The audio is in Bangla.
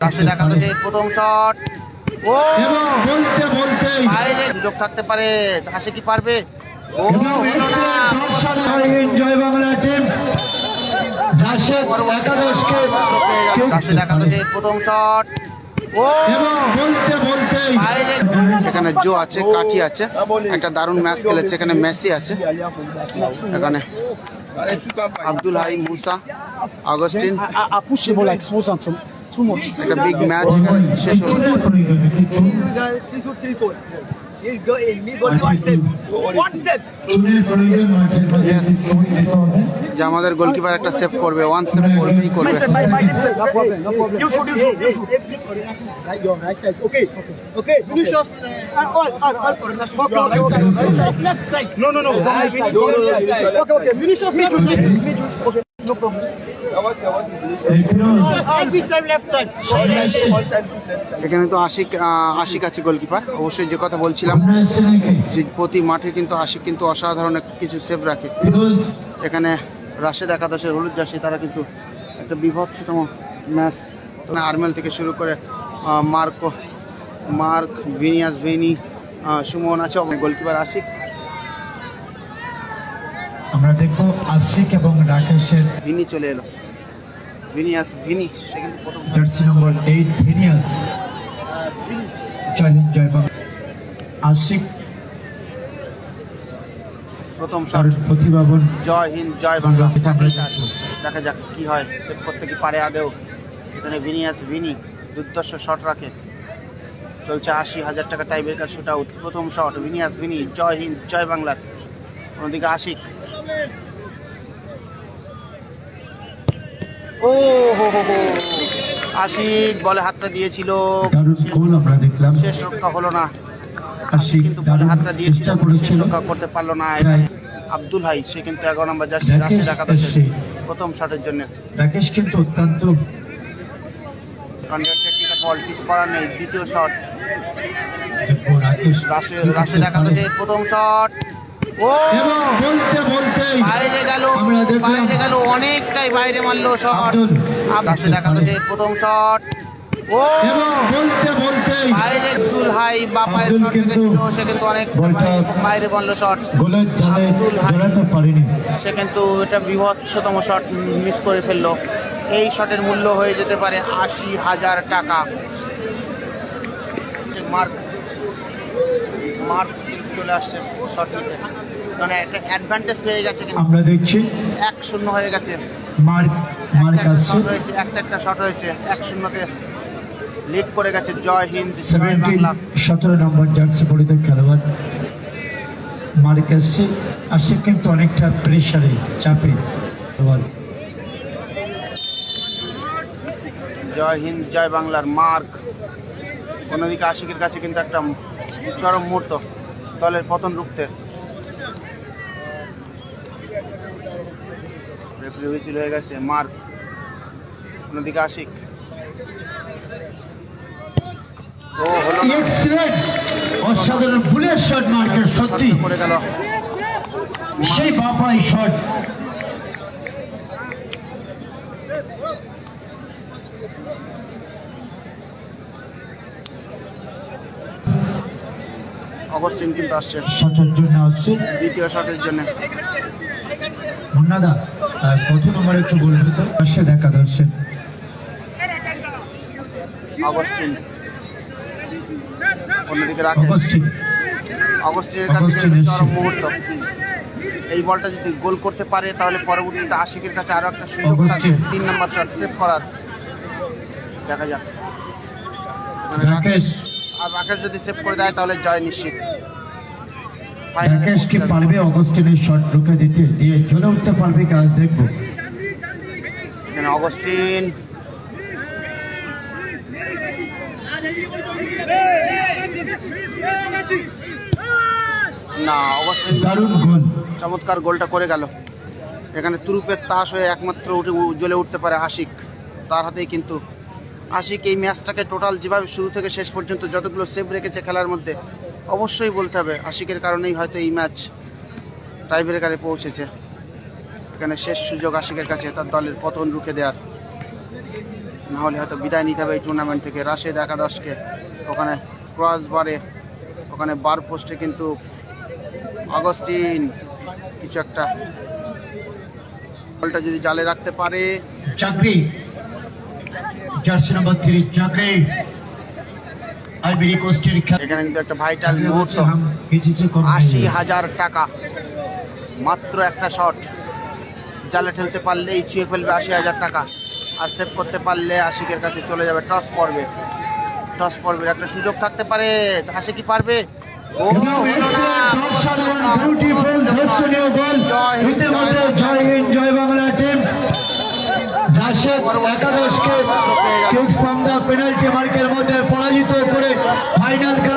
রাশি দেখা যাচ্ছে প্রথম শট ও! বলতে বলতেই বাইরে সুযোগ থাকতে পারে আশি কি পারবে? ও জয় বাংলা টিম রাশেদ প্রথম শট ও! বলতে এখানে জো আছে কাঠি আছে। একটা দারুণ ম্যাচ খেলেছে এখানে মেসি আছে। এখানে Abdul Hai Musa Augustine. I, I push him like একটা বিগ ম্যাচ শেষ হলো যে আমাদের গোলকিপার একটা সেভ করবে ওয়ান সেভ করবেই করবে By, by himself. No problem, no problem. You shoot, you shoot, you shoot. Right, your right side. Okay. Okay. Vinicius. And all, all, all for. Okay, okay, okay. Right side, left side. No, no, no. Right side, No, no, right no. side. Okay, okay. Okay, no problem. এখানে তো আশিক আশিক আছে গোলকিপার অবশ্যই যে কথা বলছিলাম যে প্রতি মাঠে কিন্তু আশিক কিন্তু অসাধারণ কিছু সেভ রাখে। এখানে রাশেদ একাদশের হলুদ জার্সি তারা কিন্তু একটা বিভৎসতম ম্যাচ আর্মেল থেকে শুরু করে Marco Mark Vinicius Vini Suman আছে গোলকিপার আশিক। আমরা দেখব আশিক এবং রাকেশের ভিনি চলে এলো। ভিনিয়াস ভিনি সে কিন্তু প্রথম জার্সি নম্বর এইট ভিনিয়াস জয় জয় বাংলা আশিক প্রথম শট প্রতিভাবন। জয় হিন্দ জয় বাংলা দেখা যাক কি হয়। সেভ করতে কি পারে আদেও এখানে ভিনিয়াস ভিনি দুর্দর্শ শট রাখে। চলছে আশি হাজার টাকা টাই ব্রেকার শুট আউট প্রথম শট ভিনিয়াস ভিনি জয় হিন্দ জয় বাংলার অন্যদিকে আশিক। ও হো হো হো আশিক বলে হাতটা দিয়েছিল। শেষ রক্ষা হলো না। কিন্তু বলে হাতটা দিয়েছিল শেষ রক্ষা করতে পারল না। আব্দুল হাই সে কিন্তু এগারো নম্বর জার্সি রাশি রাকেশ একাদশের প্রথম শটের জন্য। রাকেশ কিন্তু অত্যন্ত কিছু করার নেই দ্বিতীয় শট। রাশে রাশে একাদশের প্রথম শট। এবং বলতে বলতেই বাইরে গেল বাইরে গেল অনেকটাই বাইরে মারলো শট একাদশের প্রথম শট ও! বলতে বাইরে শট ছিল সে কিন্তু অনেক বাইরে শট গোলের জালে হাই। জড়াতে পারেনি। সে কিন্তু এটা বিভৎসতম শট মিস করে ফেলল। এই শটের মূল্য হয়ে যেতে পারে আশি হাজার টাকা। মার্ক মার্ক চলে আসছে শট নিতে। মানে একটা অ্যাডভান্টেজ পেয়ে গেছে কিন্তু। আমরা দেখছি। এক শূন্য হয়ে গেছে। মার্ক মার্ক আসছে শট হয়েছে একটা একটা শট হয়েছে। এক শূন্যতে লিড করে গেছে। জয় হিন্দ জয় বাংলা। সতেরো নম্বর জার্সি পরিত খেলোয়াড় মার্ক আসছে আসছে কিন্তু অনেকটা প্রেশারে চাপে। খেলোয়াড়। জয় হিন্দ জয় বাংলার মার্ক। অন্যদিকে আশিকের কাছে কিন্তু একটা চরম মুহূর্ত দলের পতন রুখতে। রেফারি হুইসিল হয়ে গেছে মার্ক। অন্যদিকে আশিক। ও হলো অসাধারণ বুলেট শট মার্কের সত্যি। করে গেল। সেই বাপাই শট অগস্টিন কিন্তু আসছে। দ্বিতীয় শটের জন্য। মুন্নাদা কত নম্বর একটু বলবেন তো? আসছে দেখা দর্শন অগস্টিন। অন্যদিকে রাকেশ। অগস্টিনের কাছে চরম মুহূর্ত। এই বলটা যদি গোল করতে পারে তাহলে পরবর্তীতে আশিকের কাছে আরও একটা সুযোগ। থাকবে। তিন নম্বর শট সেভ করার। দেখা যাক। রাকেশ। আর রাকেশ যদি সেভ করে দেয় তাহলে জয় নিশ্চিত। Final এ রাকেশ কি পৌঁছে যাবে। পারবে অগস্টিনের শট রুখে দিতে। দিয়ে চলে উঠতে পারবে দেখব। অগস্টিন। না অগস্টিন দারুণ গোল। চমৎকার গোলটা করে গেল। এখানে তুরুপের তাস হয়ে একমাত্র উঠে জ্বলে উঠতে পারে আশিক। তার হাতেই কিন্তু আশিক এই ম্যাচটাকে টোটাল যেভাবে শুরু থেকে শেষ পর্যন্ত যতগুলো সেভ রেখেছে খেলার মধ্যে অবশ্যই বলতে হবে। আশিকের কারণেই হয়তো এই ম্যাচ টাইব্রেকারে পৌঁছেছে। এখানে শেষ সুযোগ আশিকের কাছে, তার দলের পতন রুখে দেওয়ার নাহলে হয়তো বিদায় নিতে হবে এই টুর্নামেন্ট থেকে। রাশেদ একাদশকে ওখানে ক্রস বারে, ওখানে বার পোস্টে কিন্তু আগস্টিন কিছু একটা বলটা যদি জালে রাখতে পারে। চাকরি। জার্সি নম্বর থ্রি চাকরি। এখানে কিন্তু একটা ভাইটাল মুহূর্ত। আশি হাজার টাকা। মাত্র একটা শট জালে ঠেলতে পারলেই ছুঁয়ে ফেলবে আশি হাজার টাকা। আর সেভ করতে পারলে আশিকের কাছে চলে যাবে টস পড়বে টস পড়বে একটা সুযোগ থাকতে পারে। আশি কি পারবে? ও না। ফাইনাল খেলায় ছাড়পত্র